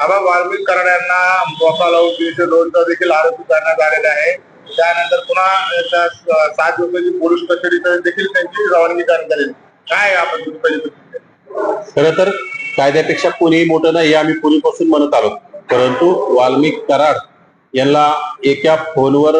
आबा वाल्मिक करणाऱ्यांना मोका लावून तीनशे दोनचा देखील आरोपी करण्यात आलेला आहे. त्यानंतर पुन्हा सात दिवसाची पोलीस कस्टडी देखील त्यांची रवानगी करण्यात आली काय आपण खर तर कायद्यापेक्षा कोणीही मोठं नाही हे आम्ही पूर्वीपासून म्हणत आलो. परंतु वाल्मिक कराड यांना एका फोनवर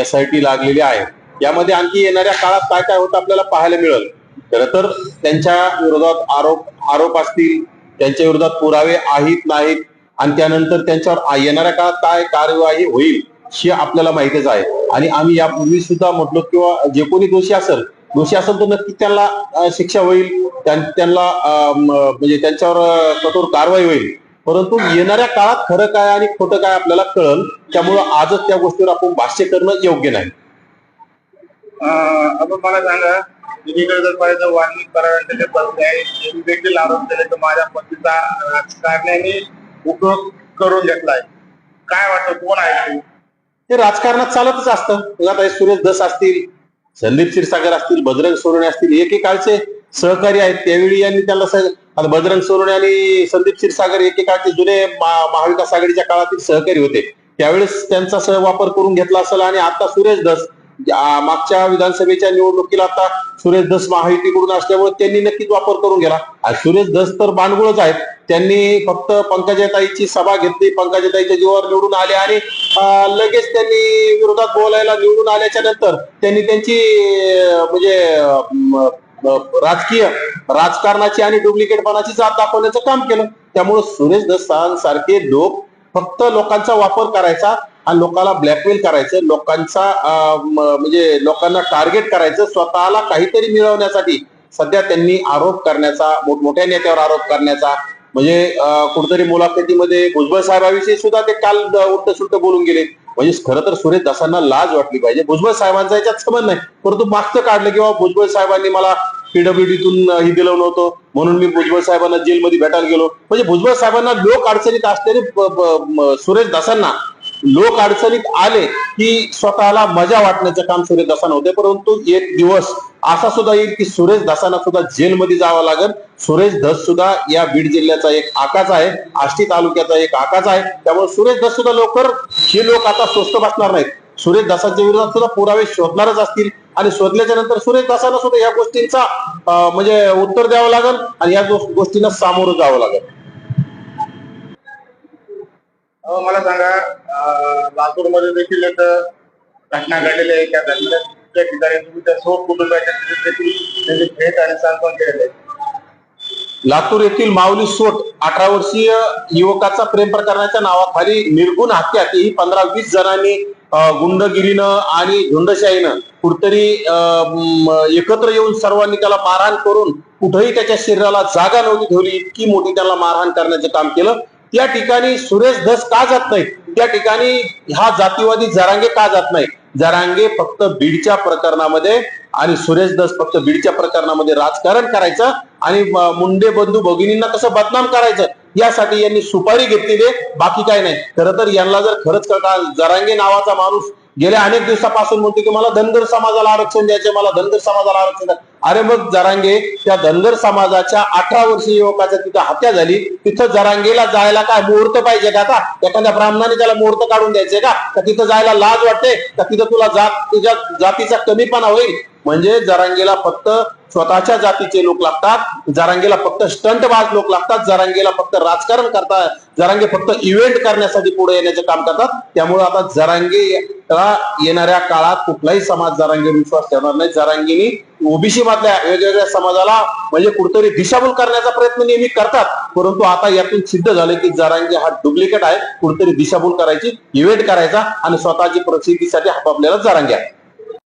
एस आय टी लागलेली आहे. यामध्ये आणखी येणाऱ्या काळात काय काय होतं आपल्याला पाहायला मिळेल. खरं तर त्यांच्या विरोधात आरोप आरोप असतील त्यांच्या विरोधात पुरावे आहेत नाहीत. आणि त्यानंतर त्यांच्यावर येणाऱ्या काळात काय कार्यवाही होईल हे आपल्याला माहितीच आहे. आणि आम्ही यापूर्वी सुद्धा म्हटलो किंवा जे कोणी दोषी असेल दोषी असेल तर नक्की त्यांना शिक्षा होईल. त्यांना म्हणजे त्यांच्यावर कठोर कारवाई होईल. परंतु येणाऱ्या काळात खरं काय आणि खोटं काय आपल्याला कळल त्यामुळं आजच त्या गोष्टीवर आपण भाष्य करणं योग्य नाही. आपण मला सांगा एकीकडे जर पाहिजे वाल्मिक कराडांचे जे आहे देखील आरोप केले तर माझ्या पतीचा राजकारण्याने उपयोग करून घेतलाय. काय वाटतं कोण आहे ते? ते राजकारणात चालतच असतं. आता सुरेश दस असतील संदीप क्षीरसागर असतील बजरंग सोरणे असतील एकेकाळचे सहकारी आहेत. त्यावेळी यांनी त्याला आता बजरंग सोरणे आणि संदीप क्षीरसागर एकेकाळचे जुने महा- महाविकास आघाडीच्या काळातील सहकारी होते. त्यावेळेस त्यांचा सहवापर करून घेतला असेल आणि आता सुरेश दस मागच्या विधानसभेच्या निवडणुकीला आता सुरेश दस महायुतीकडून असल्यामुळे त्यांनी नक्कीच वापर करून गेला सुरेश दस तर बांडगुळच आहेत. त्यांनी फक्त पंकजाताईची सभा घेतली. पंकजाताईच्या जीवावर निवडून आले आणि लगेच त्यांनी विरोधात बोलायला निवडून आल्याच्यानंतर त्यांनी त्यांची म्हणजे राजकीय राजकारणाची आणि डुप्लिकेटपणाची जात दाखवण्याचं काम केलं. त्यामुळे सुरेश दसांसारखे लोक फक्त लोकांचा वापर करायचा हा लोकांना ब्लॅकमेल करायचं लोकांचा म्हणजे लोकांना टार्गेट करायचं स्वतःला काहीतरी मिळवण्यासाठी. सध्या त्यांनी आरोप करण्याचा मोठमोठ्या नेत्यावर आरोप करण्याचा म्हणजे कुठेतरी मुलाखतीमध्ये भुजबळ साहेबांविषयी सुद्धा ते काल उलट सुलट बोलून गेले. म्हणजे खरं तर सुरेश दासांना लाज वाटली पाहिजे. भुजबळ साहेबांचा याच्यात संबंध नाही. परंतु मागचं काढलं किंवा भुजबळ साहेबांनी मला पीडब्ल्यूडीतून ही दिलं नव्हतं. म्हणून मी भुजबळ साहेबांना जेलमध्ये भेटायला गेलो. म्हणजे भुजबळ साहेबांना लोक अडचणीत असलेले सुरेश दासांना लोक अडचणीत आले की स्वतःला मजा वाटण्याचं काम सुरेश दासांना होते परंतु एक दिवस असा सुद्धा येईल की सुरेश दसाना सुद्धा जेलमध्ये जावं लागेल. सुरेश धस सुद्धा या बीड जिल्ह्याचा एक आकाच आहे आष्टी तालुक्याचा एक आकाच आहे. त्यामुळे सुरेश धस सुद्धा लवकर हे लोक आता स्वस्त बसणार नाहीत. सुरेश दासांच्या विरोधात सुद्धा पुरावे शोधणारच असतील आणि शोधल्याच्या नंतर सुरेश दासांना सुद्धा या गोष्टींचा म्हणजे उत्तर द्यावं लागेल आणि या गोष्टींना सामोरं जावं लागेल. मला सांगा लातूरमध्ये देखील एक घटना घडलेली आहे त्या घटनेच्या ठिकाणी तुम्ही त्या सोप कुटुंबाच्या देखील त्यांची भेट आणि सांत्वन केलेलं आहे. लातूर येथील माऊली सोट अठरा वर्षीय युवकाचा प्रेम प्रकरणाच्या नावाखाली निर्गुण हत्या ही पंधरा वीस जणांनी गुंडगिरीनं आणि झुंडशाहीनं कुठतरी अं, एकत्र येऊन सर्वांनी त्याला मारहाण करून कुठेही त्याच्या शरीराला जागा नव्हती ठेवली. इतकी मोठी त्याला मारहाण करण्याचं काम केलं. त्या ठिकाणी सुरेश धस का जात नाही त्या ठिकाणी हा जातीवादी जरांगे का जात नाही जरांगे फक्त बीडच्या प्रकरणामध्ये आणि सुरेश दस फक्त बीडच्या प्रकरणामध्ये राजकारण करायचं आणि मुंडे बंधू भगिनींना कसं बदनाम करायचं? यासाठी यांनी सुपारी घेतलेली बाकी काय नाही. खरं तर यांना जर खरंच जरांगे नावाचा माणूस गेल्या अनेक दिवसापासून म्हणतो की मला धनगर समाजाला आरक्षण द्यायचे मला धनगर समाजाला आरक्षण द्या. अरे मग जरांगे त्या धनगर समाजाच्या अठरा वर्षीय युवकाच्या तिथं हत्या झाली. तिथं जरांगेला जायला काय मुहूर्त पाहिजे का आता? एखाद्या ब्राह्मणाने त्याला मुहूर्त काढून द्यायचे का? तर तिथं जायला लाज वाटते? का तिथं तुला जात तुझ्या जातीचा कमीपणा होईल? म्हणजे जरांगेला फक्त स्वतःच्या जातीचे लोक लागतात. जरांगेला फक्त स्टंटबाज लोक लागतात. जरांगेला फक्त राजकारण करतात. जरांगे फक्त इव्हेंट करण्यासाठी पुढे येण्याचे काम करतात. त्यामुळे आता जरांगे येणाऱ्या काळात कुठलाही समाज जरांगे विश्वास ठेवणार नाही. जरांगीनी ओबीसी मधल्या वेगवेगळ्या समाजाला म्हणजे कुठतरी दिशाभूल करण्याचा प्रयत्न नेहमी करतात. परंतु आता यातून सिद्ध झाले की जरांगे हा डुप्लिकेट आहे. कुठतरी दिशाभूल करायची इव्हेंट करायचा आणि स्वतःची प्रसिद्धीसाठी आपापल्याला जरांगे आहे.